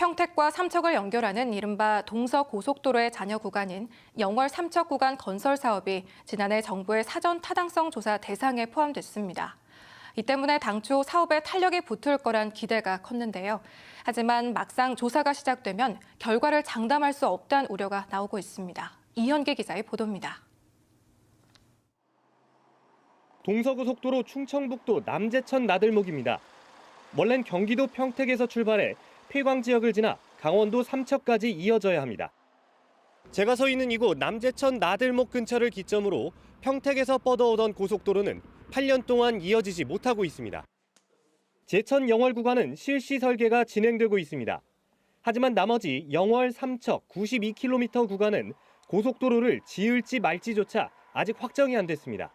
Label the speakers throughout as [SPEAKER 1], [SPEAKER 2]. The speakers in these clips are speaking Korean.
[SPEAKER 1] 평택과 삼척을 연결하는 이른바 동서고속도로의 잔여 구간인 영월 삼척 구간 건설 사업이 지난해 정부의 사전 타당성 조사 대상에 포함됐습니다. 이 때문에 당초 사업에 탄력이 붙을 거란 기대가 컸는데요. 하지만 막상 조사가 시작되면 결과를 장담할 수 없다는 우려가 나오고 있습니다. 이현기 기자의 보도입니다.
[SPEAKER 2] 동서고속도로 충청북도 남제천 나들목입니다. 원래는 경기도 평택에서 출발해 폐광 지역을 지나 강원도 삼척까지 이어져야 합니다. 제가 서 있는 이곳 남제천 나들목 근처를 기점으로 평택에서 뻗어오던 고속도로는 8년 동안 이어지지 못하고 있습니다. 제천 영월 구간은 실시 설계가 진행되고 있습니다. 하지만 나머지 영월 삼척 92km 구간은 고속도로를 지을지 말지조차 아직 확정이 안 됐습니다.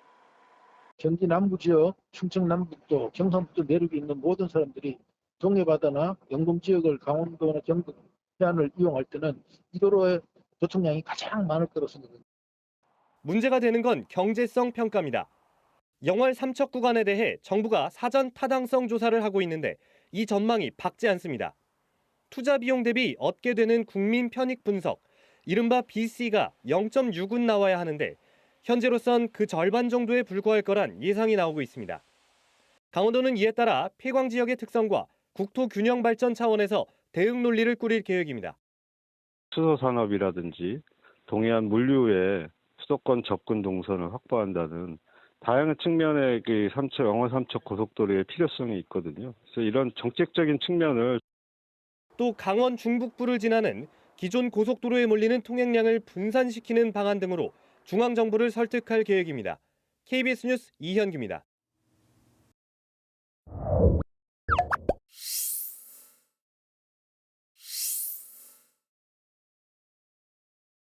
[SPEAKER 3] 경기 남부 지역, 충청 남북도, 경상북도 내륙에 있는 모든 사람들이 동해바다나 영동 지역을 강원도나 경북 해안을 이용할 때는 이 도로의 교통량이 가장 많을 거로 생각합니다.
[SPEAKER 2] 문제가 되는 건 경제성 평가입니다. 영월 삼척 구간에 대해 정부가 사전 타당성 조사를 하고 있는데 이 전망이 밝지 않습니다. 투자 비용 대비 얻게 되는 국민 편익 분석, 이른바 BC가 0.6은 나와야 하는데 현재로선 그 절반 정도에 불과할 거란 예상이 나오고 있습니다. 강원도는 이에 따라 폐광 지역의 특성과 국토 균형 발전 차원에서 대응 논리를 꾸릴 계획입니다.
[SPEAKER 4] 수소 산업이라든지 동해안 물류의 수도권 접근 동선을 확보한다는 다양한 측면의 그 삼척 영월 삼척 고속도로의 필요성이 있거든요. 그래서 이런 정책적인 측면을
[SPEAKER 2] 또 강원 중북부를 지나는 기존 고속도로에 몰리는 통행량을 분산시키는 방안 등으로 중앙 정부를 설득할 계획입니다. KBS 뉴스 이현기입니다.